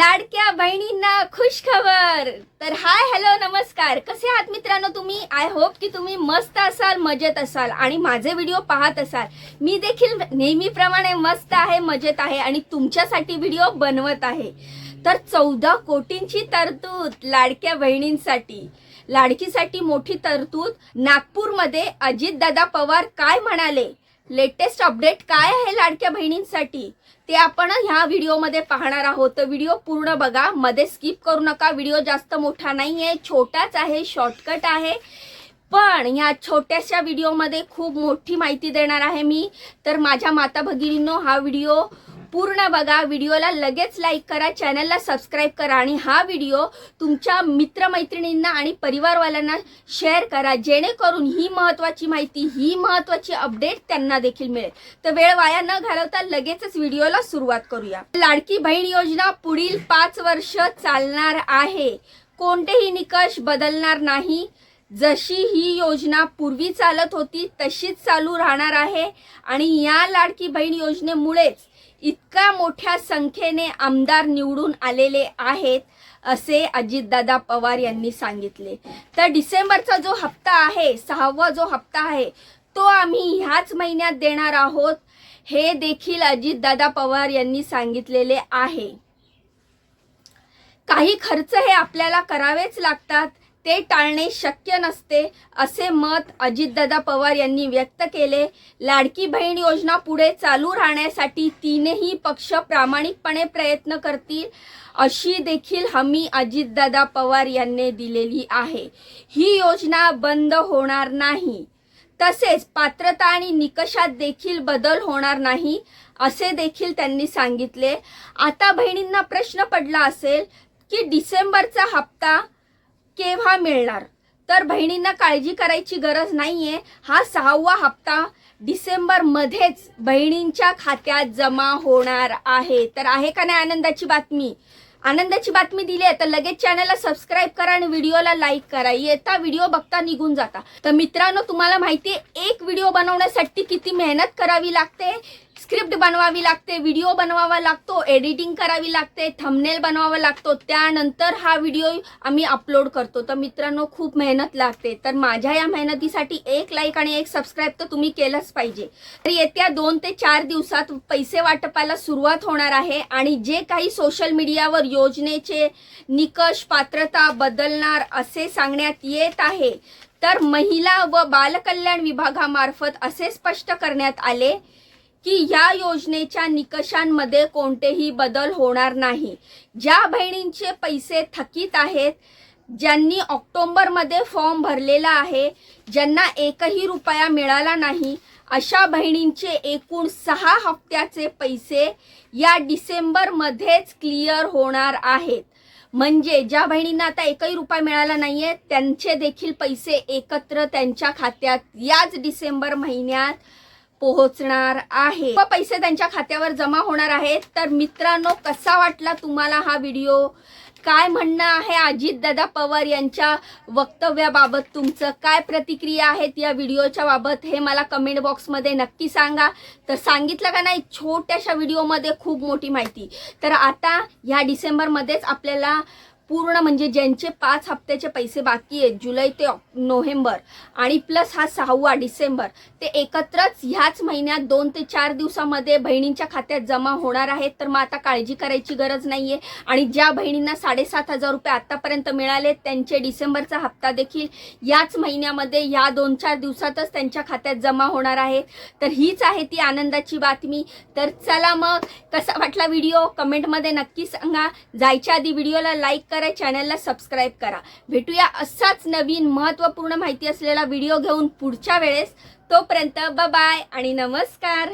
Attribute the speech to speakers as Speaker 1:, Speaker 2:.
Speaker 1: लाडक्या बहिणींना खुशखबर. तर हाय हॅलो नमस्कार. कसे आहात मित्रांनो तुम्ही? आय होप की तुम्ही मस्त असाल मजेत असाल आणि माझे व्हिडिओ पाहत असाल. मी देखील नेहमीप्रमाणे मस्त आहे मजेत आहे आणि तुमच्यासाठी व्हिडिओ बनवत आहे. तर चौदा कोटींची तरतूद लाडक्या बहिणींसाठी. लाडकीसाठी मोठी तरतूद नागपूरमध्ये अजितदादा पवार काय म्हणाले? लेटेस्ट अपडेट काय आहे लाडक्या बहिणींसाठी? ते आपण ह्या व्हिडिओमध्ये पाहणार आहोत. तर व्हिडिओ पूर्ण बघा. मध्ये स्किप करू नका. व्हिडिओ जास्त मोठा नाही आहे छोटाच आहे. शॉर्टकट आहे. पण ह्या छोट्याशा व्हिडिओमध्ये खूप मोठी माहिती देणार आहे मी. तर माझ्या माता भगिनींनो हा व्हिडिओ पूर्ण बघा. व्हिडिओला लगेच लाईक करा. चॅनलला सबस्क्राईब करा. आणि हा व्हिडिओ तुमच्या मित्रमैत्रिणींना आणि परिवारवाल्यांना शेअर करा. जेणेकरून ही महत्त्वाची माहिती ही महत्त्वाची अपडेट त्यांना देखील मिळेल. तर वेळ वाया न घालवता लगेचच व्हिडिओला सुरुवात करूया. लाडकी बहीण योजना पुढील पाच वर्ष चालणार आहे. कोणतेही निकष बदलणार नाही. जशी ही योजना पूर्वी चालत होती तशीच चालू राहणार आहे. आणि या लाडकी बहीण योजनेमुळेच इतक्या मोठ्या संख्येने आमदार निवडून आलेले आहेत असे अजितदादा पवार यांनी सांगितले. तर डिसेंबरचा जो हप्ता आहे सहावा जो हप्ता आहे तो आम्ही ह्याच महिन्यात देणार आहोत हे देखील अजितदादा पवार यांनी सांगितलेले आहे. काही खर्च हे आपल्याला करावेच लागतात ते टाळणे शक्य नसते असे मत अजितदादा पवार यांनी व्यक्त केले. लाडकी बहीण योजना पुढे चालू राहण्यासाठी तीनही पक्ष प्रामाणिकपणे प्रयत्न करतील अशी देखील हमी अजितदादा पवार यांनी दिलेली आहे. ही योजना बंद होणार नाही. तसेच पात्रता आणि निकषात देखील बदल होणार नाही असे देखील त्यांनी सांगितले. आता बहिणींना प्रश्न पडला असेल की डिसेंबरचा हप्ता केव्हा मिळणार? तर बहिणींना काळजी करायची गरज नाहीये. हा सहावा हप्ता डिसेंबर मध्येच बहिणींच्या खात्यात जमा होणार आहे. तर आहे का नाही आनंदाची बातमी? आनंदाची बातमी दिली आहे तर लगेच चॅनलला सबस्क्राईब करा आणि व्हिडिओला लाईक करा. येता व्हिडिओ बघता निघून जाता. तर मित्रांनो तुम्हाला माहिती आहे एक व्हिडिओ बनवण्यासाठी किती मेहनत करावी लागते? स्क्रिप्ट बनवावी लागते व्हिडिओ बनवावा लागतो एडिटिंग करावी लागते थंबनेल बनवावा लागतो. त्यानंतर हा व्हिडिओ आम्ही अपलोड करतो. तर मित्रांनो खूप मेहनत लागते. तर माझ्या या मेहनतीसाठी एक लाईक आणि एक सबस्क्राईब तर तुम्ही केलंच पाहिजे. तर येत्या दोन ते चार दिवसात पैसे वाटपाला सुरुवात होणार आहे आणि जे काही सोशल मीडियावर योजनेचे निकष पात्रता बदलणार असे सांगण्यात येत आहे तर महिला व बालकल्याण विभागामार्फत असे स्पष्ट करण्यात आले. की या योजनेच्या निकषांमध्ये कोणतेही बदल होणार नाही. ज्या बहिणींचे पैसे थकीत आहेत ज्यांनी ऑक्टोंबरमध्ये फॉर्म भरलेला आहे ज्यांना एकही रुपया मिळाला नाही अशा बहिणींचे एकूण सहा हप्त्याचे पैसे या डिसेंबरमध्येच क्लिअर होणार आहेत. म्हणजे ज्या बहिणींना आता एकही रुपया मिळाला नाही आहे त्यांचे देखील पैसे एकत्र त्यांच्या खात्यात याच डिसेंबर महिन्यात पोहोचणार आहे. व पैसे त्यांच्या खात्यावर जमा होणार आहेत. तर मित्रांनो कसा वाटला तुम्हाला हा व्हिडिओ? काय म्हणणं आहे अजितदादा पवार यांच्या वक्तव्याबाबत तुमचं? काय प्रतिक्रिया आहेत या व्हिडिओच्या बाबत? हे मला कमेंट बॉक्समध्ये नक्की सांगा. तर सांगितलं का नाही? छोट्याशा व्हिडिओमध्ये खूप मोठी माहिती. तर आता ह्या डिसेंबरमध्येच आपल्याला पूर्ण म्हणजे ज्यांचे पाच हप्त्याचे पैसे बाकी आहेत जुलै ते नोव्हेंबर आणि प्लस हा सहावा डिसेंबर ते एकत्रच ह्याच महिन्यात दोन ते चार दिवसामध्ये बहिणींच्या खात्यात जमा होणार आहेत. तर मग आता काळजी करायची गरज नाही आहे आणि ज्या बहिणींना साडेसात हजार रुपये आत्तापर्यंत मिळाले त्यांचे डिसेंबरचा हप्ता देखील याच महिन्यामध्ये या दोन चार दिवसातच त्यांच्या खात्यात जमा होणार आहे तर हीच आहे ती आनंदाची बातमी. तर चला मग कसा वाटला व्हिडिओ? कमेंटमध्ये नक्की सांगा. जायच्या आधी व्हिडिओला लाईक करा. चॅनलला सबस्क्राईब करा. भेटूया असाच नवीन महत्त्वपूर्ण माहिती असलेला व्हिडिओ घेऊन पुढच्या वेळेस. तोपर्यंत बाय आणि नमस्कार.